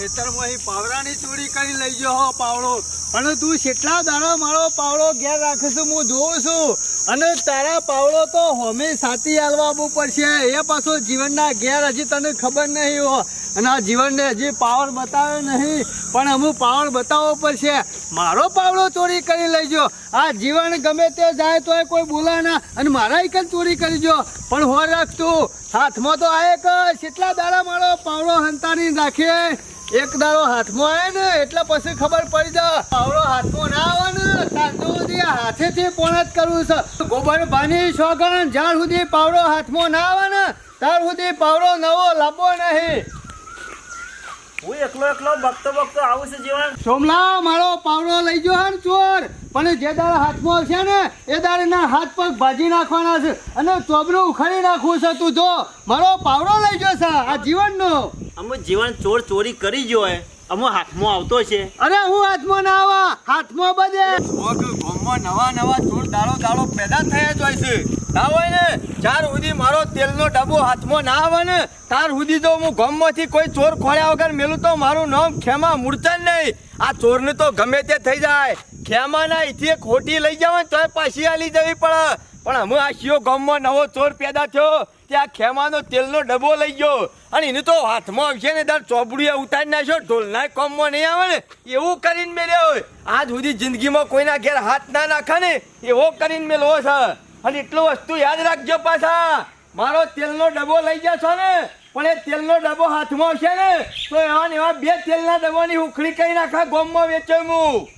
જીવનના હેતરમાંથી પાવરાની ચોરી કરી લઈ ગયો હો પાવડો. અને તું કેટલા દાડા મારો પાવડો ઘેર રાખીશું હું જોઉં છું. અને તારા પાવડો તો હોમે સાથી આલવા પડશે. એ પાછો જીવનના ઘેર હજી તને ખબર નહીં હો. અને આ જીવનને હજી પાવર બતાવે નહીં, પણ અમુક પાવર બતાવવો પડશે. મારો પાવડો ચોરી કરી લઈજો આ જીવન ગમે તે જાય તોય કોઈ બોલા ના અને મારા એક ચોરી કરીજો પણ હો રાખતું હાથમાં તો આ એક કેટલા દાડા મારો પાવડો હંતાની રાખીએ એક દાડો હાથમાં આવે ને, એટલે પછી ખબર પડી જાય. પાવડો હાથમાં ના આવે ને સુધી હાથેથી પોણ જ કરવું છે. ગોબર ભાની સોગન જ્યાં સુધી પાવડો હાથમાં ના આવે ને ત્યાર સુધી પાવડો નવો લાંબો નહીં. હું એકલો એકલો બકતો બકતો આવું છું જીવન. સોમલા મારો પાવડો લઈ ગયો હે ને ચોર. પણ જે દાડે હાથમાં છે ને એ દાડેના હાથ પગ ભાજી નાખવાના છે. અને ચોબરું ઉખાડી નાખવું છે તું જો. મારો પાવડો લઈ ગયો છે આ જીવનનો. અમુ જીવન ચોર ચોરી કરી ગયો હે. અમુ હાથમાં આવતો છે. અરે હું હાથમાં ના આવા. હાથમાં બધે. ગામમાં નવા નવા ચોર દાડો દાડો પેદા થયા જ હોય છે. ના હોય ને ચાર સુધી મારો તેલનો ડબ્બો હાથમાં ના આવે ને તાર સુધી તો હું ગમમાંથી કોઈ ચોર ખોળ્યા વગર મેલું તો મારું નામ ખેમા જ નહીં. આ ચોરને તો ગમે તે થઈ જાય. ખેમાના અહીંથી ખોટી લઈ જાવ ને, તોય પાછી આલી જવી પડે. પણ અમે આ શિયો ગામમાં નવો ચોર પેદા થયો ત્યાં ખેમાનો તેલનો ડબ્બો લઈ ગયો. અને એને તો હાથમાં આવશે ને તાર ચોપડીએ ઉતારી નાખ્યો, ઢોલના કોમમાં નહીં આવે ને, એવું કરીને મેલ્યો આજ સુધી જિંદગીમાં કોઈના ઘેર હાથ ના નાખે ને, એવો કરીને મેલવો છે. અને એટલું વસ્તુ યાદ રાખજો પાછા. મારો તેલનો ડબ્બો લઈ જશો ને પણ એ તેલનો ડબ્બો હાથમાં આવશે ને તો એવા ને એવા બે તેલના ડબ્બાની ઉખડી કઈ નાખા ગોમમાં વેચ્યો હું.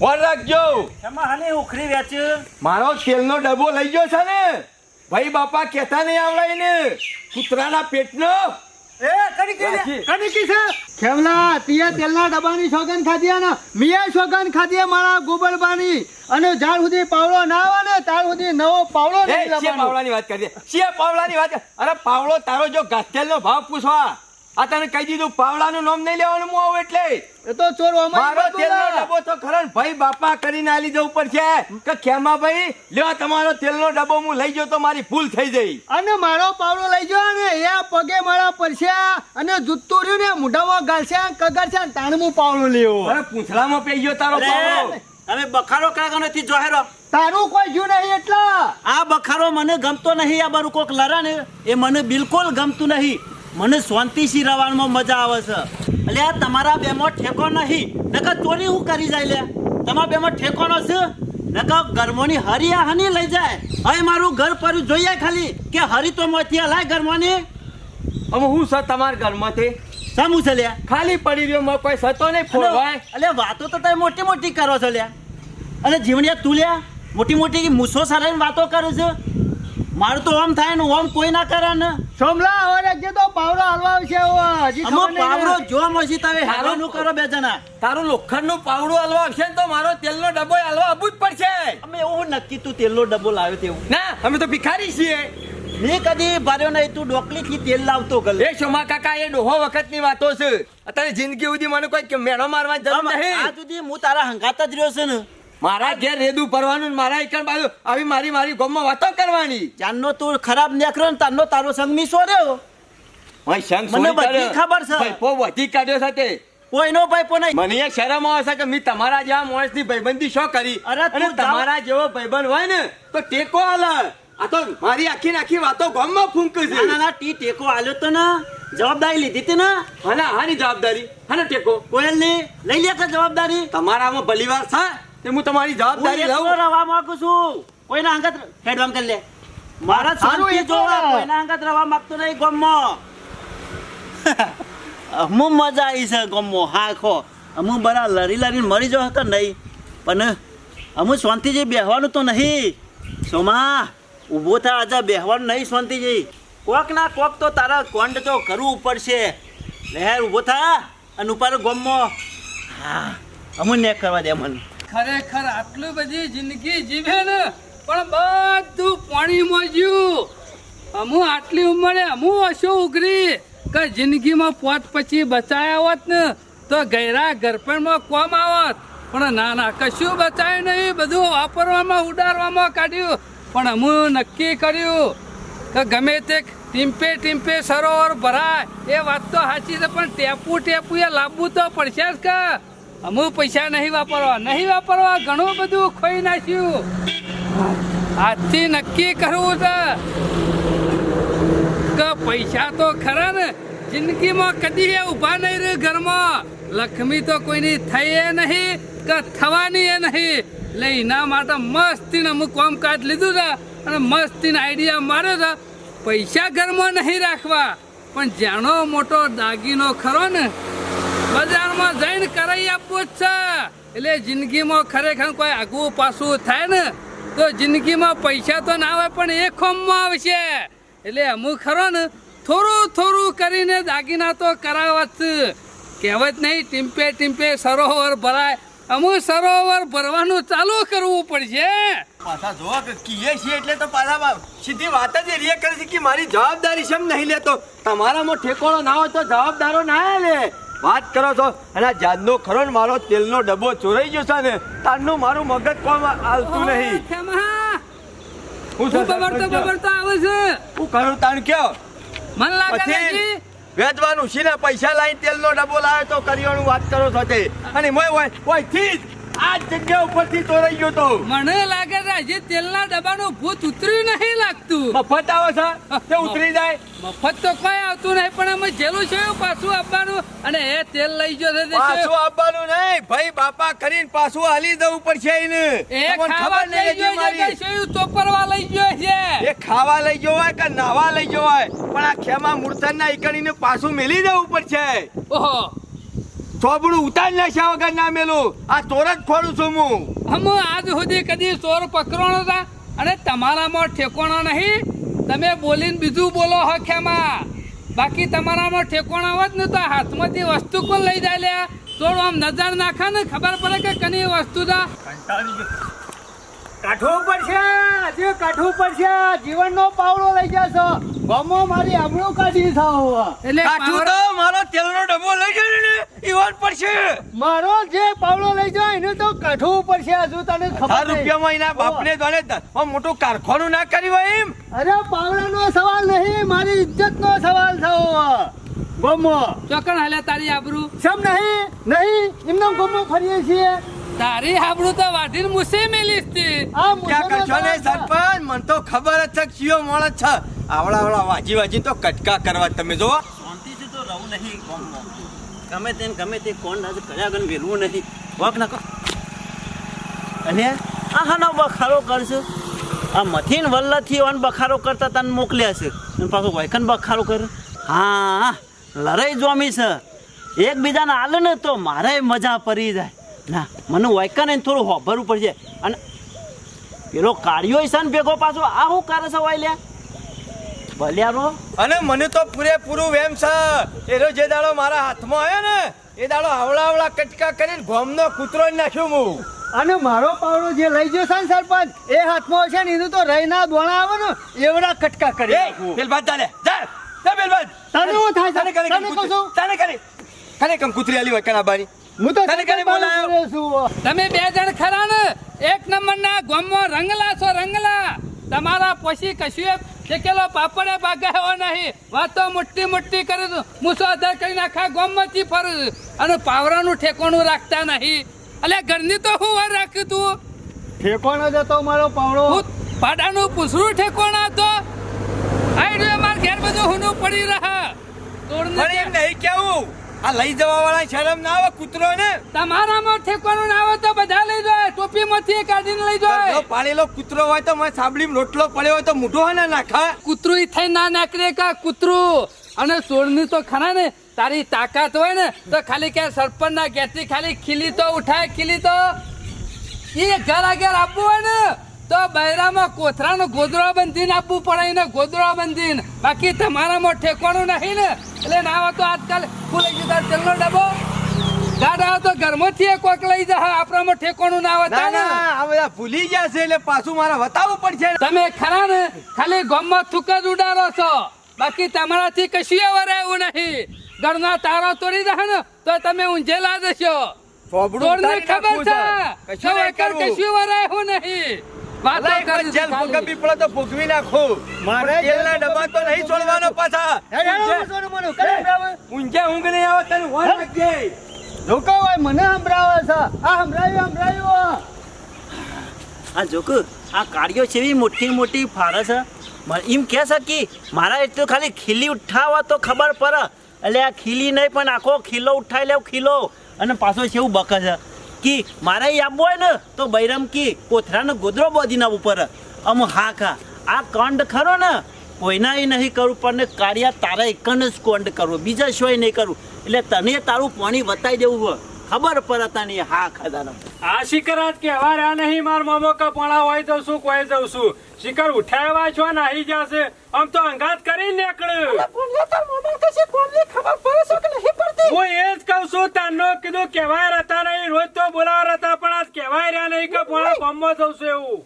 ફોન રાખજો. એમાં હાને ઉખડી વેચ્યું મારો તેલનો ડબ્બો લઈ ગયો છે ને. ભાઈ બાપા કહેતા નહીં આવડાય ને કૂતરાના પેટનો? ખેમલા તીએ તેલના ડબ્બાની સોગન ખાધી ને મિયા સોગન ખાધી મારા ગોબરબાની. અને જ્યાર સુધી પાવડો ના આવે ને ત્યાર સુધી નવો પાવડો પાવલાની વાત કરી શિયા પાવલાની વાત અરે પાવડો તારો જો ગાંઠિયાનો ભાવ પૂછવા. આ તને કહી દીધું પાવડાનું નામ નહીં લેવાનું હું આવું એટલે. એ તો ચોર મારો તેલનો ડબ્બો તો ખરા ભાઈ બાપા કરીને આલી જવું પડશે કે ખેમા ભાઈ લ્યો તમારો તેલનો ડબ્બો હું લઈ ગયો તો મારી ભૂલ થઈ જઈ. અને મારો પાવડો લઈ ગયો ને એ પગે મારા પરસ્યા અને જૂતું રહ્યું ને મોઢામાં ગાલશે કગર છે તાણમું પાવડો લેવો અરે પૂંછડામાં પઈ ગયો તારો પાવડો. અમે બખારો કાગો નથી જોહેરો? તારું કોઈ જ્યું નહીં એટલા. આ બખારો મને ગમતો નહીં આ બારું કોક લરા ને એ મને બિલકુલ ગમતું નહીં. મને શાંતિથી રવાનમાં મજા આવે છે? એટલે આ તમારા બેમાં ઠેકો નહીં. નકર ચોરી હું કરી જાય લે તમારા બેમાં ઠેકોનો છે? નકર ગરમોની હરી આ હની લઈ જાય. હવે મારું ઘર પર જોઈએ ખાલી કે હરી તો મોથી હલાય ગરમોની હવે હું છે તમારા ઘરમાંથી? સમું છે લ્યા? ખાલી પડી રહ્યો માં કોઈ સતો નહીં ફોડવાય એટલે વાતો તો તમે મોટી મોટી કરો છો લ્યા. અને જીવણિયા તું લ્યા મોટી મોટી મૂસો સારાની વાતો કરું છે? મારું તો ઓમ થાય ને ઓમ કોઈ ના કરે ને. સોમલા હવે જે તો પાવડો હાલવા આવશે ઓ હજી અમો નહીં ને. જો મસી તમે હેરાનું કરો બે જણા. તારું લોખંડનું પાવડું હલવા આવશે ને તો મારો તેલનો ડબ્બો હલવા આવવું જ પડશે. અમે એવું નક્કી તું તેલનો ડબ્બો લાવ્યો તેવું. ના અમે તો ભિખારી છીએ. મેં કદી ભર્યો નહીં તું ડોકલી થી તેલ લાવતો ગલે એ શોમા કાકા એ ડોહો વખતની વાતો છે. અત્યારે જિંદગી સુધી મને કોઈ કે મેળો મારવા જરૂર આ સુધી હું તારા હંગાત જ રહ્યો છે ને. મારા ઘેર રેદું ભરવાનું મારા એકણ બાજુ આવી મારી મારી ગોમમાં વાતો કરવાની. જાનનો તું ખરાબ નેકરો ને તારનો તારો સંગ મીસો રહ્યો. ભાઈ સંગ મને બધી ખબર છે. ભાઈ પો વધી કાઢ્યો સાથે કોઈનો ભાઈ પો નહીં મને શરમ આવે છે કે મેં તમારા જેવા માણસની ભાઈબંધી શો કરી? અને તમારા જેવો ભાઈબંધ હોય ને તો ટેકો હાલ આ તો મારી આખી ને આખી વાતો ગામમાં ફૂંક છે. ના ના ના ટી ટેકો આલ્યો તો ના. જવાબદારી લીધી હતી ને. હા હાની જવાબદારી. હા ટેકો? કોયલની? લઈ લે છે જવાબદારી. તમારામાં ભલીવાર છે? તે હું તમારી જવાબદારી લઉં. રવા માંગુ છું. કોઈના અંગત હેડવામ કરી લે. મારા સારું શાંતિ જોવા. કોઈના અંગત રવા માંગતો નહીં ગમમાં. હું મજા આવી છે ગમો હા ખો. અમુ બરા લરી લરીને મરી જો હતો નહીં? પણ અમુ શાંતિજી બેહવાનું તો નહીં. સોમા ઊભો થા આજે બેહવાનું નહીં શાંતિજી. કોક ના કોક તો તારા કોંડ તો કરવું પડશે. લહેર ઊભો થા અને ઉપર ગમો હા અમુ ને કરવા દે મને. ખરેખર આટલી બધી જિંદગી જીવે ને, પણ બધું પાણીમાં જ્યું અમુ આટલી ઉંમરે અમુ હશો ઉઘરી, કે જિંદગીમાં પોત પછી બચાયા હોત ને, તો ગયરા ગરપણમાં કોમ આવત. પણ ના ના કશું બચાયું નહીં, બધું વાપરવામાં, ઉડાડવામાં કાઢ્યું. પણ અમુ નક્કી કર્યું કે ગમે તે ટીમ્પે ટીમ્પે સરોવર ભરાય, એ વાત તો સાચી છે, પણ ટેપુ ટેપુ એ લાંબુ તો પડશે જ કે. અમુક પૈસા નહીં વાપરવા નહીં વાપરવા ઘણું બધું ખોઈ નાખ્યું. આજથી નક્કી કરવું છે. પૈસા તો ખરા ને, જિંદગીમાં કદી એ ઊભા નહીં રહે ઘરમાં. લક્ષ્મી તો કોઈની થઈ એ નહીં કે થવાની એ નહીં. એટલે એના માટે મસ્તીને અમુક કામકાજ લીધું છે અને મસ્તીને આઈડિયા માર્યો છે. પૈસા ઘરમાં નહીં રાખવા. પણ જાણો મોટો દાગીનો ખરો ને બજારમાં જઈને કરાવી આપવું જ છે. એટલે જિંદગીમાં ખરેખર કોઈ આગવું પાછું થાય ને, તો જિંદગીમાં પૈસા તો ના આવે પણ એ ખોમમાં આવશે. એટલે અમુક ખરો ને, થોડું થોડું કરીને દાગીના તો કરાવત. કહેવત નહીં ટીમ્પે ટીમ્પે સરોવર ભરાય. અમુક સરોવર ભરવાનું ચાલુ કરવું પડશે. પાછા જો કીએ છીએ એટલે તો પાછા સીધી વાત જ એરિયા કરે છે કે મારી જવાબદારી છે નહીં લેતો? તમારામાં ઠેકોળો ના હોય તો જવાબદારો ના લે. વાત કરો છો? અને આ જાનનો ખરો ને મારો તેલનો ડબ્બો ચોરાઈ ગયો છે ને તારનું મારું મગજ કોમ આવતું નહીં. હું બબડતો બબડતો આવે છે? હું કરું તાણ કયો? મન લાગે નથી વેચવાનું છે ને પૈસા લાવીને તેલનો ડબ્બો લાવ્યો તો કરિયાણું વાત કરો છો તે અને મોય હોય હોયથી આ જગ્યા ઉપરથી ચોરાઈ ગયો તો. મને લાગે છે હજી તેલના ડબ્બાનું ભૂત ઉતર્યું નહીં લાગતું. મફત આવે છે? તે ઉતરી જાય? મફત તો કોઈ આવતું નહીં પણ અમે જેલું છે પાછું આપવાનું અને એ તેલ લઈ ગયો છે પાછું આપવાનું નહીં. ભાઈ બાપા કરીને પાછું હાલી દવું પડશે એને. એ ખાવા લઈ ગયો છે કે મારી શું ચોપરવા લઈ ગયો છે. એ ખાવા લઈ ગયો હોય કે નાવા લઈ ગયો હોય? પણ આ ખેમા મૂર્તન ના ઈકડીને પાછું મેલી દેવું પડશે. ઓહો. થોબડું ઉતાર નાખ્યા વગર ના મેલું. આ ચોર જ ખોડું છું હું. હમ આજ સુધી કદી ચોર પકડવાનો હતા અને તમારામાં ઠેકોણો નહીં? તમે બોલીને બીજું બોલો હખ્યામાં. બાકી તમારામાં ઠેકોણા હોત ને તો હાથમાંથી વસ્તુ કોણ લઈ જાય લ્યા? ચોર આમ નજર નાખે ને ખબર પડે કે કની વસ્તુ છે? કાઠું પડશે હજી કાઠું પડશે. જીવનનો પાવડો લઈ જશો. ગમો મારી આબરૂ કાઢી થાવ એટલે કાઠું તો મારો તેલનો ડબ્બો લઈ જજો ને ઈવન પડશે. મારો જે પાવડો લઈ જાય એને તો કાઠું પડશે. હજુ તને ખબર નહીં. રૂપિયામાં એના બાપને જોડે દ- આમ મોટું કારખાનું ના કર્યું હોય એમ? અરે પાવડાનો સવાલ નહીં મારી ઇજ્જતનો સવાલ થયો ગમો. ચોકણ હાલે તારી આબરૂ. સમ નહીં? નહીં એમને ગમો ફરીએ છીએ. તારી હાબડું તો વાઢીને મુસે મેલીશ તી. આ ક્યાં કરશો ને સરપંચ? મને તો ખબર જ છે કે ચિયો મોણ જ છે. આવડા આવડા વાજી વાજી તો કટકા કરવા તમે જો શાંતિથી તો રહું નહીં ગમે તે ગમે તે કોણ ના કર્યા ગણ વેલવું નહીં વાક ના કર અને આ ના બખારો કરશું. આ મથીન વલ્લથી ઓન બખારો કરતા તને મોકલ્યા છે. અને પાછો વાયકન બખારો કરે. હા લડાઈ જોમી છે. એકબીજાને આલે ને તો મારે મજા પડી જાય. ના મને વાયકા ને થોડું હોભરવું પડશે. અને પેલો કાળિયો છે ને ભેગો પાછો આ શું કરે છે વાયલ્યા ભલ્યારો અને મને તો પૂરેપૂરું વેમ છે. એનો જે દાડો મારા હાથમાં આવ્યો ને એ દાડો આવડા આવડા કટકા કરીને ગોમનો કૂતરો નાખ્યો હું. અને મારો પાવડો જે લઈ ગયો છે ને સરપંચ એ હાથમાં છે ને એનું તો રહીના દોણા આવે ને એવડા કટકા કરી. બેલબાદ ચાલે જા જા બેલબાદ તને હું થાય છે? તને કરે તને છું. તને કરે તને કૂતરી આલી હોય કના બારી? હું તો તને બોલાયો? છું. તમે બે જણ ખરા ને? એક નંબરના ગોમમાં રંગલા છો રંગલા. તમારા પછી કશું શેકેલો પાપડે બાગાયો નહીં. વાતો મોટી મોટી કરે મૂસો અધર કરીને આખા ગોમમાંથી ફરું અને પાવરાનું ઠેકોણું રાખતા નહીં. અલે ઘરની તો હું વાર રાખ્યું તું? ઠેકોણો જતો મારો પાવડો. હું પાડાનું પૂસરું ઠેકોણ હતો? આઈ માર ઘેર બધું હુનું પડી રહ્યા તોડ નહીં કેવું. આ લઈ જવા વાળા શરમ ના આવે કૂતરો ને તમારામાં ઠેકોણું ના આવે તો બધા લઈ જાય ટોપીમાંથી કાઢીને લઈ જાય. પાળેલો કૂતરો હોય તો મને સાબડીમાં રોટલો પડ્યો હોય તો મોઢો હોય ને નાખા કૂતરું ઈ થઈ ના નાખરે કા કૂતરું? અને સોળની તો ખરા ને તારી તાકાત હોય ને તો ખાલી કે સરપંચ ના ઘેરથી ખાલી ખીલી તો ઉઠાય ખીલી તો એ ઘર આગળ આપવું હોય ને. તો બૈરામાં કોથરાનો ગોદરો બંધીને આપવું પડે એને ગોદરો બંધીને બાકી તમારામાં ઠેકવાનું નહીં ને. એટલે ના હોય તો આજકાલ ખુલી જતા ચલનો તેલનો ડબ્બો. દાદા તો ઘરમાંથી એક કોક લઈ જા આપણામાં ઠેકવાનું ના આવતા ને આ બધા ભૂલી ગયા છે એટલે પાછું મારે વતાવવું પડશે. તમે ખરા ને? ખાલી ગમમાં થૂક જ ઉડાડો છો. બાકી તમારાથી કશું વરાયું નહીં. ઘરના તારો તોડી દે ને. તો તમે ઊંઝેલા જશો ખબર છે. કશું વરાયું નહીં. તો ભોગવી નાખું. તેલના ડબ્બા તો નહીં છોડવાનો પાછા. હે, હે, હું સોનું મોનું, કરે સંભળાવે? ઊંઘે ઊંઘ નહીં આવે તને. રોકો મને સંભળાવે છે. આ સંભળાયું સંભળાયું આ જોક આ કાળીઓ છે એવી મોટી મોટી ફારે છે. એમ કે છે કે મારા એટલું ખાલી ખીલી ઉઠાવવા તો ખબર પડે. એટલે આ ખીલી નહીં પણ આખો ખીલો ઉઠાઈ લેવ ખીલો. અને પાછો છે એવું બકે છે. કે મારે આપવું હોય ને, તો બૈરમ કી, કોથરાનો ગોદરો બોધીના ઉપર અમ હા ખા, આ કંડ ખરો ને કોઈના એ નહીં કરું, પણ કાર્યા તારા એકને જ કોંડ કરવું બીજા શોય નહીં કરવું એટલે તને તારું પાણી વતાવી દેવું હોય. ખબર પડે તને હા ખાધાનો આ શિખર આજ કહેવા રહ્યા નહીં માર મામો કપણા હોય તો શું કોઈ જઉં છું? શિખર ઉઠાવ્યા છો નાહી જશે. આમ તો અંગાત કરી નીકળ્યું. હું એ જ કહું છું તારનો કીધું કહેવાય રહેતા નહીં રોજ તો બોલાવા રહેતા પણ આજ કહેવાય રહ્યા નહીં કે પોણા બોમ્બમાં જઉં છું એવું.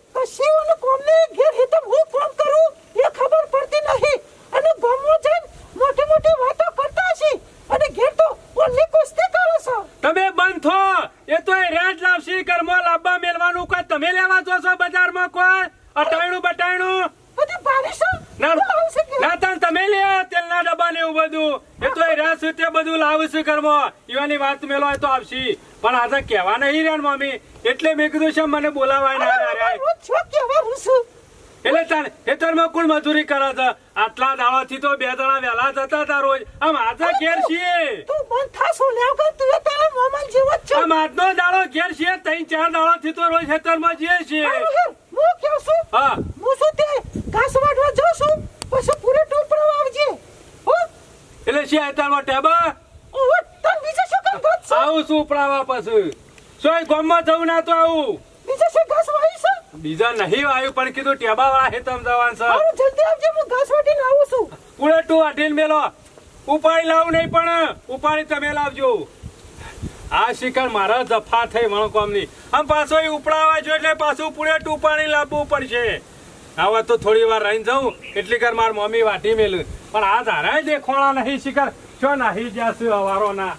તમે બંધ થો. એ તો એ રેટ લાવશી ઘરમાં લાવવા મેલવાનું કોઈ તમે લેવા જો છો બજારમાં કોઈ? અટાયણું બટાયણું ના ના તાન તમે લે તેલના ડબ્બા ને એવું બધું. એ તો એ રાત સુધી બધું લાવશું ઘરમાં ઈવાની વાત મેલો તો આવશી. પણ આજે કહેવા નહીં રહ્યા ને મમ્મી એટલે મેં કીધું છે મને બોલાવાય ના રહ્યા. એટલે તાર ખેતરમાં કોણ મજૂરી કરે છે? આટલા દાડાથી તો બે દાડા વેલા જતા હતા રોજ. આમ આજે ઘેર છીએ. આમ આજનો દાડો ઘેર છીએ ત્રણ ચાર દાડાથી તો રોજ ખેતરમાં જઈએ છીએ. હા એટલે છે ખેતરમાં ટેબા આવું શું ઉપડાવા પછી. સોય ગામમાં જવું ના તો આવું. બીજા નહીં આવ્યું પણ કીધું ટેબા વાળા હેતમ જવાનું છે. કુળે તું અઢીન મેલો. ઉપાડી લાવું નહીં પણ ઉપાડી તમે લાવજો. આ શિકાર મારા જફા થઈ મણો કોમની આમ પાછો ઈ ઉપડાવા જો એટલે પાછું પૂરે ટુ પાણી લાવવું પડશે. હવે તો થોડી વાર રહીને જાઉં. એટલી કર માર મમ્મી વાટી મેલું. પણ આ ધારા દેખોણા નહીં શિકાર. છો નાહી જાશું અવારો ના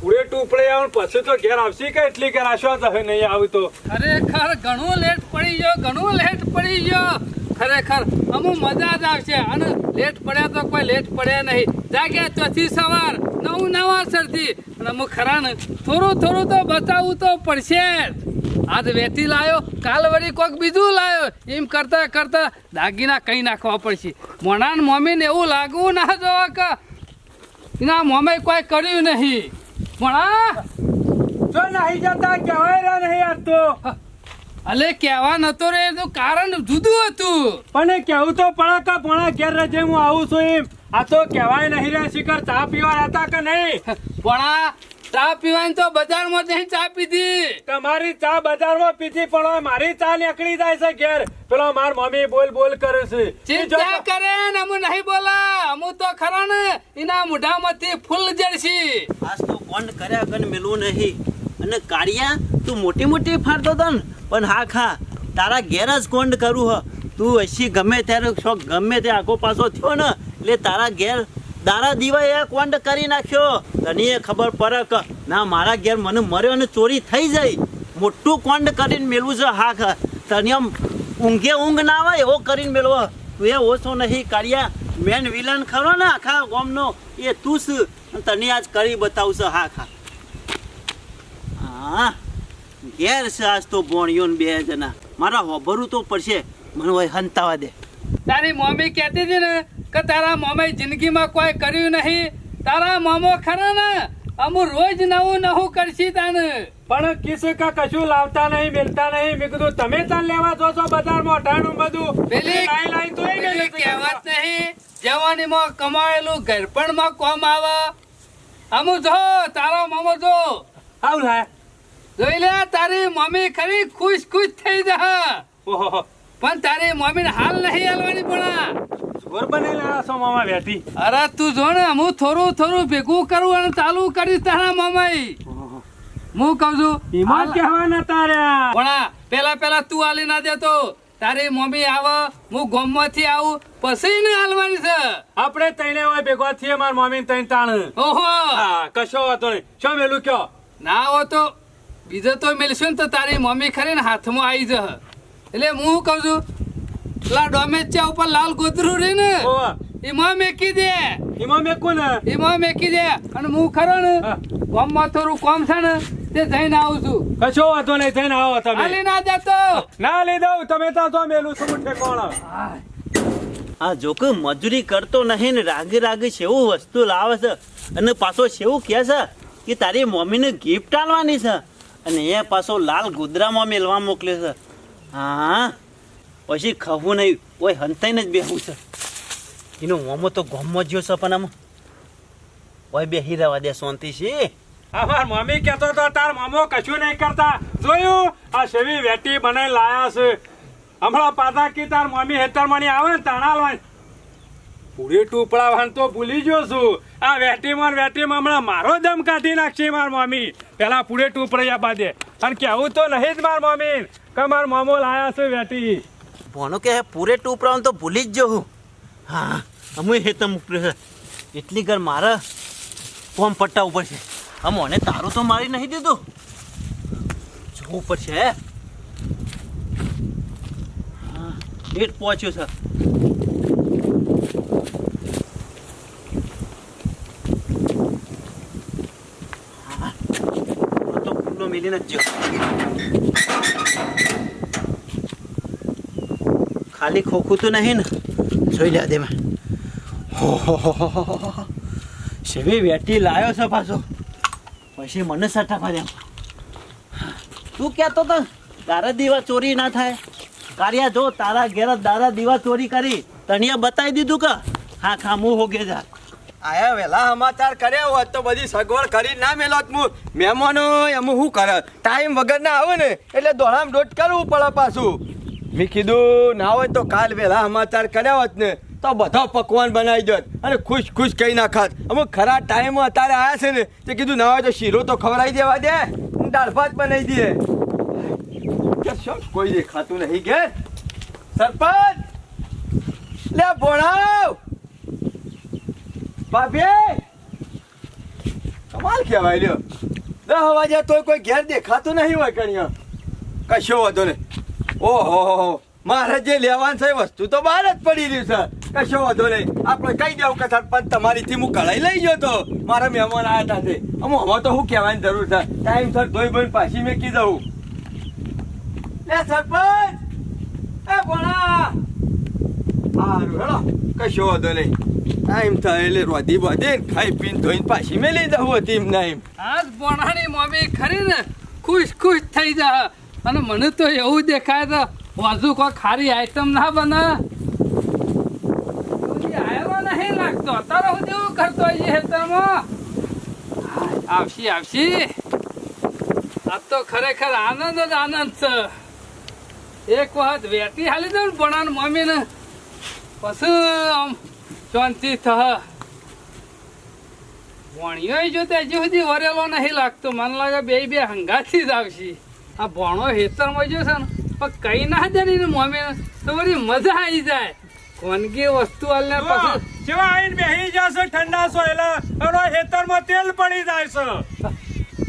તું ઉપડે આવું પછી તો ઘેર આવશે કે એટલી ઘેર આશો જશે નહીં આવું તો. ખરેખર ઘણું લેટ પડી ગયો, ઘણું લેટ પડી ગયો. ખરેખર અમુક મજા જ આવશે અને લેટ પડ્યા તો કોઈ લેટ પડ્યા નહીં. જાગ્યા ચોથી સવાર, નવ નવા સરથી. અને અમુક ખરા ને થોડું થોડું તો બચાવવું તો પડશે આજ વેતી લાયો, કાલ વળી કોક બીજું લાયો. એમ કરતા કરતા દાગીના કઈ નાખવા પડશે. મોણાન મમ્મીને એવું લાગવું ના જોવા કે. એના મમ્મી કોઈ કર્યું નહીં. મોણા જો નહીં જતા કહેવાય રહ્યા નહીં આ તો. અલે કહેવા નતો રે એનું કારણ જુદું હતું. પણ કેવું તો પડાકા ભણા ઘેર રજે હું આવું છું એમ. આ તો કહેવાય નહીં રે શિખર ચા પીવા હતા કે નહીં? પણ આ ચા પીવાની તો બજારમાં જઈને ચા પીધી. તમારી ચા બજારમાં પીધી પણ મારી ચા નીકળી જાય છે ઘેર. પેલો માર મમ્મી બોલ બોલ કરે છે. ચિંતા કરે ને હું નહીં બોલા. અમુ તો ખરા ને એના મોઢામાંથી ફૂલ જડશી. આજ તો કોણ કર્યા કન મેલું નહીં. અને કાળિયા તું મોટી મોટી ફાડતો તો ને પણ હા ખા તારા ઘેર જ કોંડ કરું હ. તું હશી ગમે ત્યારે શોખ ગમે તે આખો પાછો થયો ને એટલે તારા ઘેર દારા દીવા એ કોંડ કરી નાખ્યો. તને એ ખબર પડે કે, ના, મારા ઘેર મને મર્યો અને ચોરી થઈ જાય. મોટું કોંડ કરીને મેળવું છે હા ખા તને એમ ઊંઘે ઊંઘ ના આવે, એવો કરીને મેળવો તું એ ઓછો નહીં કાઢ્યા મેન વિલન ખરો ને આખા ગોમનો. એ તું છે. તને આજ કરી બતાવશે હા ખા હા, ઘેર છે આજ તો ભોણિયો ને બે જણા. મારા હોભરું તો પડશે. મને હોય હંતાવા દે. તારી મમ્મી કહેતી હતી ને કે તારા મમ્મી જિંદગીમાં કોઈ કર્યું નહીં? તારા મામો ખરા ને? અમુ રોજ નવું નવું કરશી તાને. પણ કિસે કા કશું લાવતા નહીં મિલતા નહીં? મેં કીધું તમે તાર લેવા જો છો બજારમાં અઢારનું બધું. પેલી લાઈ લાઈ તો કહેવાત નહીં જવાનીમાં કમાયેલું ઘરપણમાં કોમ આવે. અમુ જો તારો મામો જો. આવ લાય જોઈ લે તારી મમ્મી ખરી ખુશ ખુશ થઈ જા. પણ તારી મમ્મીને હાલ નહીં હાલવાની પણ. અરે તું જો ને હું થોડું થોડું ભેગું કરું અને ચાલુ કરીશ તારા મમ્મી હું કહું છું કહેવાના ભણા પેલા પેલા તું આલી ના દેતો. તારી મમ્મી આવે હું ગોમમાંથી આવું પછી ને હાલવાની છે. આપણે તઈને હોય ભેગો થઈએ માર મમ્મી તઈને તાણ. ઓહો. હા કશો વાતો નહીં. શું મેલું કયો? ના હો તો બીજો તો મેલશું ને તો તારી મમ્મી ખરી ને હાથમાં આવી જ એટલે હું કહું છું પેલા ડોમેચા ઉપર લાલ ગોતરું રે ને. એમાં મેકી દે. એમાં મેં કોને એમાં મેકી દે. અને હું ખરો ને. ગામમાં થોડું કોમ છે ને તે જઈને આવું છું. કશો વાંધો નહીં થઈને આવો તમે. હાલી ના જતો. ના લઈ દઉં તમે તો તો મેલું છું ઠેકોણ આ જોકે મજૂરી કરતો નહીં ને રાગે રાગે સેવું વસ્તુ લાવે છે. અને પાછો સેવું કહે છે કે તારી મમ્મીને ગિફ્ટ આલવાની છે. અને એ પાછો લાલ ગુદરામાં મેલવા મોકલે છે. હા. પછી ખાવું નહીં. ઓય હંતાઈને જ બેહવું છે. એનો મોમો તો ગમમાં જ્યો છે પણ આમ. ઓય, બેહી રહેવા દે, શાંતિ છે. અમાર મમ્મી કહેતો તો તાર મામો કશું નહીં કરતા. જોયું? આ સેવી વેટી બનાવી લાયા છે. હમણાં પાતા કી તાર મમ્મી હેતરમણી આવે ને તણાલવા પૂરી ટુપડાવાન તો ભૂલી ગયો છું. આ વેટીમાં વેટીમાં હમણાં મારો દમ કાઢી નાખશે માર મમ્મી પેલા પૂરે ટુપડ્યા બાદે. અને કેવું તો નહીં જ માર મમ્મી કે માર મામો લાયા છે વેટી. ભણો કે પૂરે ટુપરાውን તો ભૂલી જ જવું. હા અમે હેત મોકલ્યો છે. એટલી ઘર મારે ફોર્મ પટ્ટા ઉપર છે. આમ મને તારું તો મારી નહીં દીધું. જવું પડશે, હે. લેટ પહોંચ્યો છે. તો મિલીને જ જ્યો. ખાલી ખોખું તો નહીં ને, જોઈ લે તેમાં શેવી વેટી લાયો છે પાછો. પછી મને સટાફા દે તું કહેતો તો, તારા દીવા ચોરી ના થાય. કાર્યા, જો, તારા ઘેર દારા દીવા ચોરી કરી તણિયા બતાવી દીધું કે, હા ખામું હોગે જા. આયા વેલા સમાચાર કર્યા હોત તો બધી સગવડ કરી ના મેલોત હું મહેમાનો એમ હું કરે? ટાઈમ વગર ના આવે ને, એટલે દોડામ દોડ કરવું પડે પાછું. મેં કીધું, ના હોય તો કાલ વેલા સમાચાર કર્યા હોત ને, તો બધા પકવાન બનાવી દોત. અને ખુશ ખુશ કહી નાખાત. અમુક ખરા ટાઈમ અત્યારે આવ્યા છે ને, તે કીધું, ના હોય તો શીરો તો ખવડાવી દેવા દે. દાળ ભાત બનાવી દે કે શું? કોઈ દેખાતું નહીં કે? સરપંચ! લે ભોણાવ ભાભી! કમાલ કહેવાય લ્યો. દસ વાગ્યા તોય કોઈ ઘેર દેખાતું નહીં હોય કણિયા. કશો વાંધો ને ઓહો મારે જે લેવાનું છે વસ્તુ તો બહાર જ પડી રહ્યું છે. કશો વાંધો નહીં. આપણે કહી દેવું કે સરપંચ તમારીથી હું કઢાઈ લઈ ગયો તો. મારા મહેમાન આવ્યા હતા તે. અમુક હવે તો શું કહેવાની જરૂર છે. ટાઈમ સર, ધોઈ ભાઈ પાછી મેકી દઉં. લે સરપંચ! એ ભણા સારું હેડો કશો વાંધો નહીં. ટાઈમ થાય એટલે રોધી બોધી ખાઈ પીને ધોઈને પાછી મેલી દઉં હતી એમ ના એમ. આજ ભણાની મમ્મી ખરી ને ખુશ ખુશ થઈ જા. અને મને તો એવું દેખાય તો વધુ કોઈ ખારી આઈટમ ના બને. આયરો નહીં લાગતો. તારો હું એવું કરતો છે હેતરમાં આવશી આવશી. આ તો ખરેખર આનંદ જ આનંદ છે. એક વખત વેટી હાલી દઉં ભણાને મમ્મીને. પછી આમ શાંતિ થશે. ભણ્યો જો તે હજી સુધી વરેલો નહીં લાગતો. મને લાગે બે બે હંગાથી જ આવશે. આ ભણો હેતરમાં જો છે ને પણ કઈ ના જાણી ને મમ્મી તો બધી મજા આવી જાય. કોનગી વસ્તુ હાલને પછી જેવા આઈને બેહી જશે ઠંડા સોયલા અને હેતરમાં તેલ પડી જાય છે.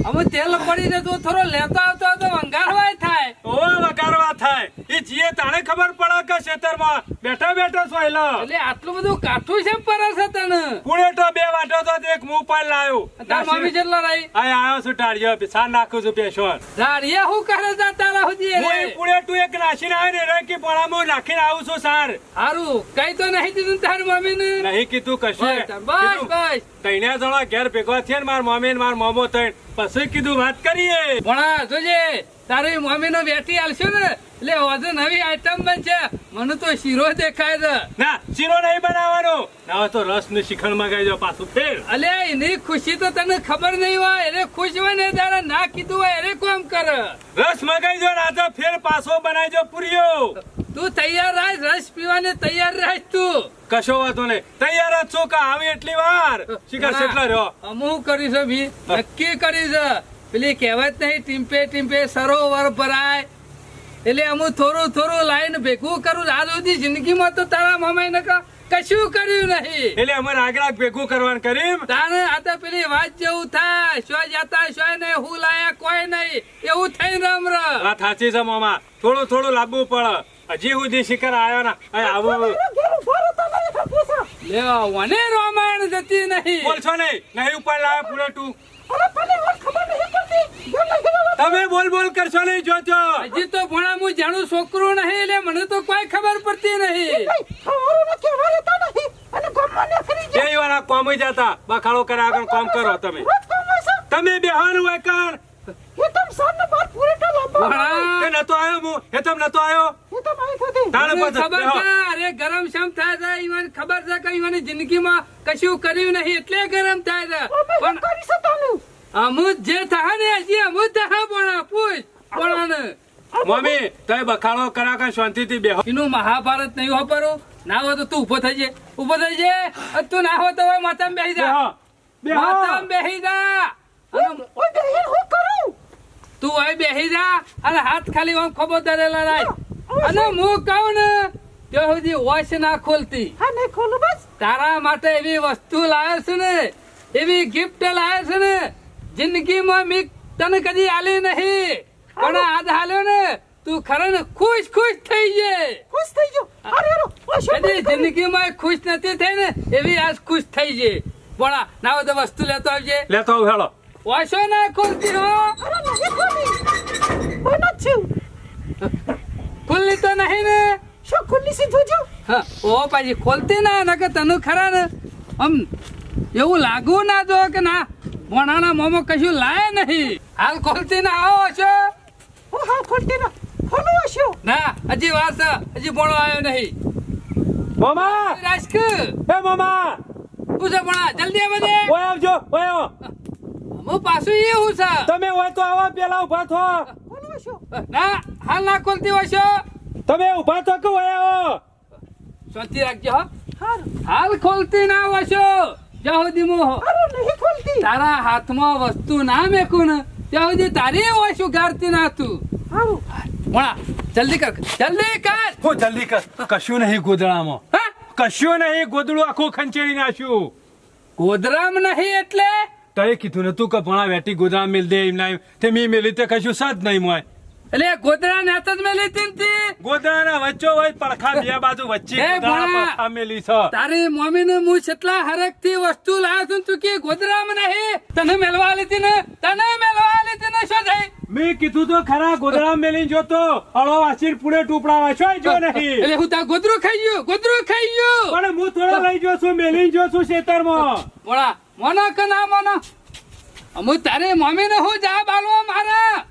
અમે તેલ પડીને તું થોડો લેતો આવતો તો વંગારવાય થાય. ઓ વગારવા થાય. એ જીએ તાણે ખબર પડે કે ખેતરમાં બેઠા બેઠા સોયલો. એટલે આટલું બધું કાઠું છે પર છે તને? પુણે તો બે વાટો તો એક મું પર લાયો. તાર મમ્મી જેટલા રહી આ આવ્યો છું ટાળિયો સાન નાખું છું પેશોર. ધારિયા હું કરે જા તારા સુધી હું રે પુણે તું એક નાખીને આવ્યો ને રે કે હું નાખીને આવું છું સાર. હારું કઈ તો નહીં દીધું તાર મમ્મી મમ્મીને? નહીં કીધું કશું. બસ બસ તૈણ્યા જણા ઘેર ભેગવા થયા ને માર મમ્મી ને માર મોમો થઈને પછી કીધું વાત કરીએ. ભણા જોજે તારી મમ્મી નો બેટી આલશો ને એટલે વધુ નવી આઈટમ બનશે મને તો શીરો દેખાય છે. ના શીરો નહીં બનાવવાનો. ના તો રસ ને શિખંડ મગાઈ પાછું ફેર. અલે એની ખુશી તો તને ખબર નહીં હોય. એને ખુશ હોય ને તારે ના કીધું હોય એને કોમ કર? રસ મગાઈ જો ના તો ફેર પાછો બનાવી દો પૂરીઓ. તું તૈયાર રાખ રસ પીવાને તૈયાર રાખ તું. કશો વાતો નહીં. તૈયાર જ છો કા આવે એટલી વાર. શિખર કેટલા રહ્યો અમુક કરીશ ભી નક્કી કરીશ. પેલી કહેવત નહીં ટીમ્પે ટીમ્પે સરોવર ભરાય. એટલે અમુક થોડું થોડું લાઈન ભેગું કરું. આ સુધી જિંદગીમાં તો તારા મમાઈ નકા કશું કર્યું નહીં. એટલે અમે રાગરાગ ભેગું કરવાનું કર્યું તારે આ તો પેલી વાત જેવું થાય. શો જતા શો નહીં હું લાયા કોઈ નહીં. એવું થઈ રમ રમ. વાત સાચી છે મામા. થોડું થોડું લાવવું પડે. હજી સુધી શિખર આવ્યો ના. અહીં આવું. લેવા વને રામાયણ જતી નહીં. બોલશો નહીં. નહીં ઉપર લાવે પૂરે તું. તમે બોલ બોલ કરશો નહીં જોજો હજી તો ભણા હું જાણું છોકરું નહીં એટલે મને તો કોઈ ખબર પડતી નહીં. વાર આ કોમ જતા બખાડો કરે આગળ કામ કરો તમે. તમે બેહાનું હોય કર ભણા તે નતો આવ્યો હું. એ તમ નતો આવ્યો. તાણે મને પછી ખબર બેહો. અરે ગરમ શમ થાય છે ઈવન ખબર છે કે ઈવન જિંદગીમાં કશું કર્યું નહીં એટલે ગરમ થાય છે. પણ જે થાય ને હજી અમુક થાય ભણા પૂછ પણ મમ્મી તય બખાડો કરા કર શાંતિથી બેહો. એનું મહાભારત નહીં વાપરું ના હોય તો તું ઊભો થઈ જાય ઊભો થઈ જાય તું ના હોય તો હોય માતામ બેહી જા. બેહો બેહી. બેહો જા. અને તું હવે બેસી જા અને હાથ ખાલી આમ ખભો ધરેલા રાખ અને હું. કહું ને ત્યાં સુધી વોશ ના ખોલતી. તારા માટે એવી વસ્તુ લાવ્યો છે ને એવી ગિફ્ટ લાવે છે ને જિંદગીમાં મેં તને કદી આલી નહીં. પણ આજ હાલ્યો ને તું ખરે ને ખુશ ખુશ થઈ જાય કદી જિંદગીમાં ખુશ નથી થઈ ને એવી આજ ખુશ થઈ જાય પણ ના હોય તો વસ્તુ લેતો આવજે. લેતો આવ હેલો. ઓછો ના ખોલતી હો. ખુલ્લી તો નહીં ને. હા ઓ પાછી ખોલતી ના નકે તને ખરા ને. આમ એવું લાગુ ના જો કે ના મોણાના મોમો કશું લાય નહીં. હાલ ખોલતી ના આવો છો ના હજી વાર છે. હજી મોણો આવ્યો નહીં. મોમા! રાજક એ તું પૂછે ભણા જલ્દી આવે છે ઓય આવજો ઓય. હું પાછું હું છે. તમે હોય તો આવા પેલા ઊભા થો. ના હાલ ના ખોલતી હોય છો. તમે ઊભા થો કે ઓય આવો? શાંતિ રાખજો હા. હાલ ખોલતી ના હોય છો. જ્યાં સુધી હું તારા હાથમાં વસ્તુ ના મેકું ને ત્યાં સુધી તારી હોય શું ગારતી ના તું ભણા જલ્દી કર જલ્દી કર. હો જલ્દી કર. કશું નહીં ગોદડામાં. હા? કશું નહીં ગોદડું આખું ખંચેરી નાખ્યું. ગોદરામ નહીં એટલે? તય કીધું નતું કે ભણા વેટી ગોદરામ મેલ દે એમ ના તે મી મેલી તે કશું સદ નહીં મોય. એટલે ગોધરા ને હાથ જ મેલી હતી ગોધરાના તી. વચ્ચો વચ પડખા બે બાજુ વચ્ચે પડખા મેલી છે. તારી મમ્મી ને હું કેટલા હરકથી વસ્તુ લાવ્યો છું તું કે ગોધરામ નહીં? તને મેલવા લીધી ને? તને મેલવા લીધી ને? શું થઈ? મેં કીધું તો ખરા ગોધરા મેલી જોતો. હળો વાસીર પુડે ટુપડા વાંચવાય જો નહીં. એટલે હું તા ગોદરું ખાઈ ગયું ગોદરું ખાઈ ગયું. પણ હું થોડો લઈ જો છું મેલી જો છું ખેતરમાં મોડા મોનો કે ના મોનો? હું તારે મમ્મી ને હું જા બાલવા મારા.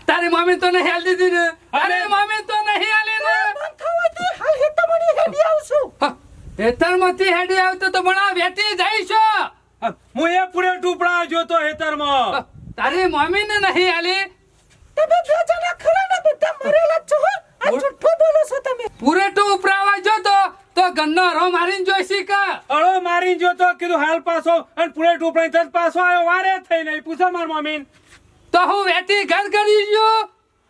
તારી મમ્મી તો નહીં હાલ દીધી ને. તારી મમ્મી તો નહીં હાલી ને. હા. ખેતરમાંથી હેડી આવતો તો ભણા વેટી જઈશું. હું એ પુડે ટુપડા જોતો હેતરમાં. તારી મમ્મી ને નહીં હાલી પૂરેટું ઉપરાવા જોતો તો ગન્નો રો મારીને જોઈશી કા? અળો મારી જોતો કીધું હાલ પાછો અને પૂરે ટુપડા તરત પાછો આવ્યો વારે થઈ નહીં પૂછો માર મમ્મી તો હું વેટી ઘર કરી જો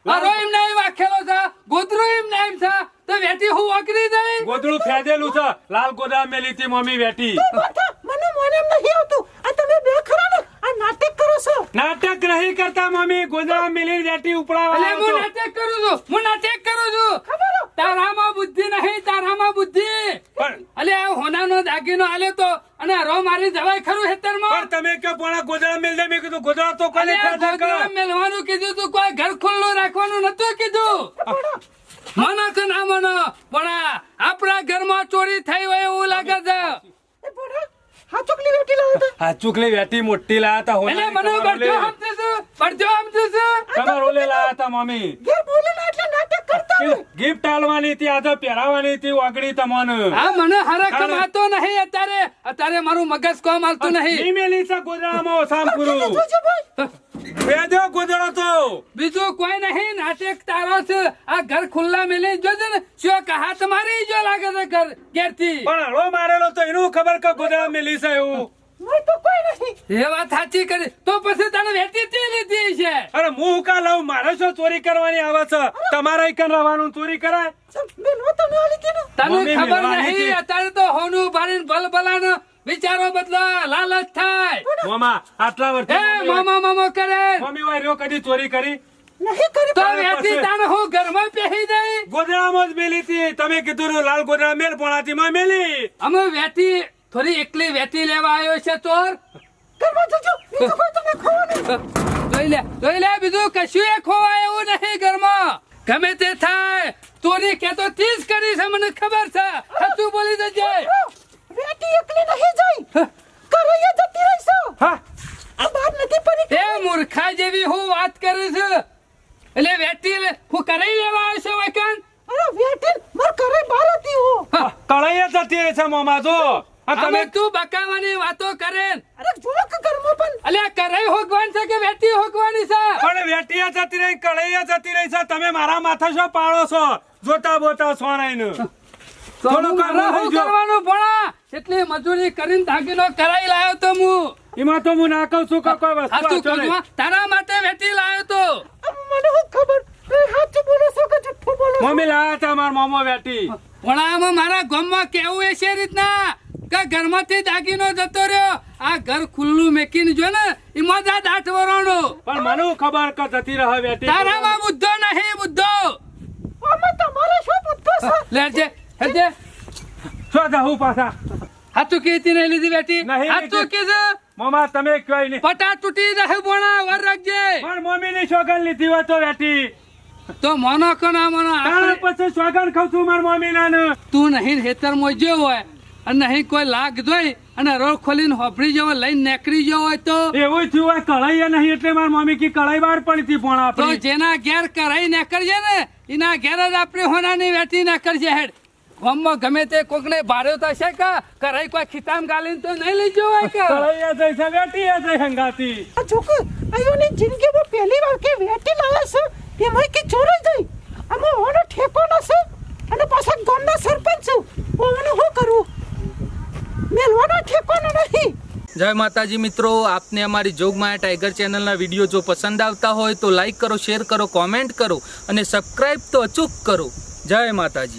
અરો એમ નામ વાખેલો છે. ગોદરું એમ નામ છે. તો વેટી હું વકરી દઈ? ગોદડું ફેદેલું છે. લાલ ગોદા મેલી તી મમ્મી વેટી નાટક નહીં કરતા મમ્મી. ગોદડા મેલી વેતી ઉપડાવા અલે હું. નાટક કરું છું. હું નાટક કરું છું. તારામાં બુદ્ધિ નહીં તારામાં બુદ્ધિ. પણ અલે આ હોનાનો દાગીનો આલ્યો તો અને રો મારી જવાય ખરું પણ હેતરમાં તમે કે પોણા ગોદડા મેલ દે મેં કીધું ગોદડા તો કોને ગોદડા મેલવાનું કીધું તું કોઈ ઘર ખુલ્લું રાખવાનું નતું કીધું? મનો કે ના મનો પણ આપણા ઘરમાં ચોરી થઈ હોય એવું લાગે છે. આ ચુકલી વેટી મોટી લાયા તા એટલે હોનાની મને તમારો બળજો લે. સમજે છે બળજો સમજે છે. તમારો લે લાયા તા મમ્મી ગિફ્ટ આલવાની હતી આજે પહેરાવાની હતી વાગડી તમને. આ મને હરખ કમાતો નહીં અત્યારે. અત્યારે મારું મગજ કોમ હાલતું નહીં. ઈમેલી છે ગોદડામાં સામપુરું વેદ્યો ગોદડો તો. બીજું કોઈ નહીં નાટક તારો છે. આ ઘર ખુલ્લા મેલી જોજે ને શું કહા તમારી જો લાગે છે ઘર ઘેરથી? પણ હળો મારેલો તો એનું ખબર કે ગોદડા મેલી છે એવું. એ વાત સાચી કરી. તો પછી તને વેચી તે લીધી છે? અરે હું કા લઉં? મારે શું ચોરી કરવાની આવે છે? તમારે કન રહેવાનું? ચોરી કરાય? તને ખબર નહીં અત્યારે તો હોનું ભારીને ભલ ભલાનો વિચારો બદલા લાલચ થાય. મામા આટલા વર્ષ એ મામા મામા કરે. મમ્મી વાય રો કદી ચોરી કરી? તો વેચી પાસે- હું ઘરમાં પહેરી દઈ ગોદડામાં જ મેલી હતી. તમે કીધું લાલ ગોદડા મેલ પોણાથી માં મેલી. અમે વેટી થોડી એકલી વેતી લેવા આવ્યો છે ચોર. જોઈ લે જોઈ લે બીજું કશું એ ખોવાય એવું નહીં ઘરમાં. ગમે તે થાય ચોરી કે તો તીસ કરી છે મને ખબર છે. સાચું બોલી દેજે. હા? એ મૂર્ખા જેવી હું વાત કરું છું. એટલે વેટી હું કરાઈ લેવા આવ્યો છું વૈકાંત હા, કળાઈ જતી રહી છે મોમા જો. આ અમે તમે તું બકાવાની વાતો કરે. અલ્યા કરાઈ હોગવાન છે કે વેટી હોગવાની છે? પણ વેટી જતી રહી કળાઈ જતી રહી છે. તમે મારા માથા શું પાળો છો? જોતા બોતા થોડું મારે થઈ શું ગયો. કરવાનું ભણા એટલી મજૂરી કરીને દાગીનો કરાઈ લાયો તો હું? એમાં તો હું ના કહું છું કે કોઈ વસ્તુ આ તું. આપજો ખબર? કગવા તારા માટે કે જુઠ્ઠું બોલો મમ્મી લાયા હતા મારા મોમો વેટી ભણામાં મારા ગામમાં કેવું એ છે રીતના? કે ઘરમાંથી દાગીનો જતો રહ્યો આ ઘર ખુલ્લું મેકીને જો ને એમાં જા દાંત વરોણો. પણ મને હું ખબર કે જતી રહે વેટી તારામાં બુદ્ધો નહીં બુદ્ધો. લેજે લેજે શું જાઉં પાછા. હાથું કીધી નહીં લીધી બેટી. હાથું. કીધું મમા તમે કઈ નહીં. પટા તૂટી રહે બોણા વર રાખજે. પણ મમ્મી ની સોગન લીધી હોય તો બેટી. તો મોનો કના મનો? આપણે- પછી સોગન ખાવ છું માર મમ્મી ના તું નહીં હેતર મોજ્યો હોય અને નહીં કોઈ લાગ જોઈ અને રોડ ખોલીને હોભળી જવો લઈને નેકરી ગયો હોય તો એવું થયું હોય કળાઈ નહીં એટલે મારી મમ્મી કી કળાઈ બહાર પડી હતી પણ તો જેના ઘેર કરાઈ નેકરજે ને એના ઘેર જ આપણે હોનાની વેટી નેકરજે હેડ. ગામમાં ગમે તે કોકને ભાર્યો થશે કે કરાઈ કોઈ ખિતામ ગાલીને તો નહીં લઈ જવાય કે? કરાઈ જઈ છે વેટી જઈ હંગાતી. જિંદગીમાં પહેલી વાર કે વેટી લાવે છે? મય કે ચોર જઈ આમાં ઓનો ઠેકો છે અને પાછા ગામના સરપંચ છું. ઓનું શું કરવું મેલવાનો ઠેકોનો નહીં જય માતાજી મિત્રો આપને અમારી જોગમાયા ટાઈગર ચેનલના વીડિયો જો પસંદ આવતા હોય તો લાઈક કરો શેર કરો કોમેન્ટ કરો અને સબસ્ક્રાઈબ તો અચૂક કરો. જય માતાજી.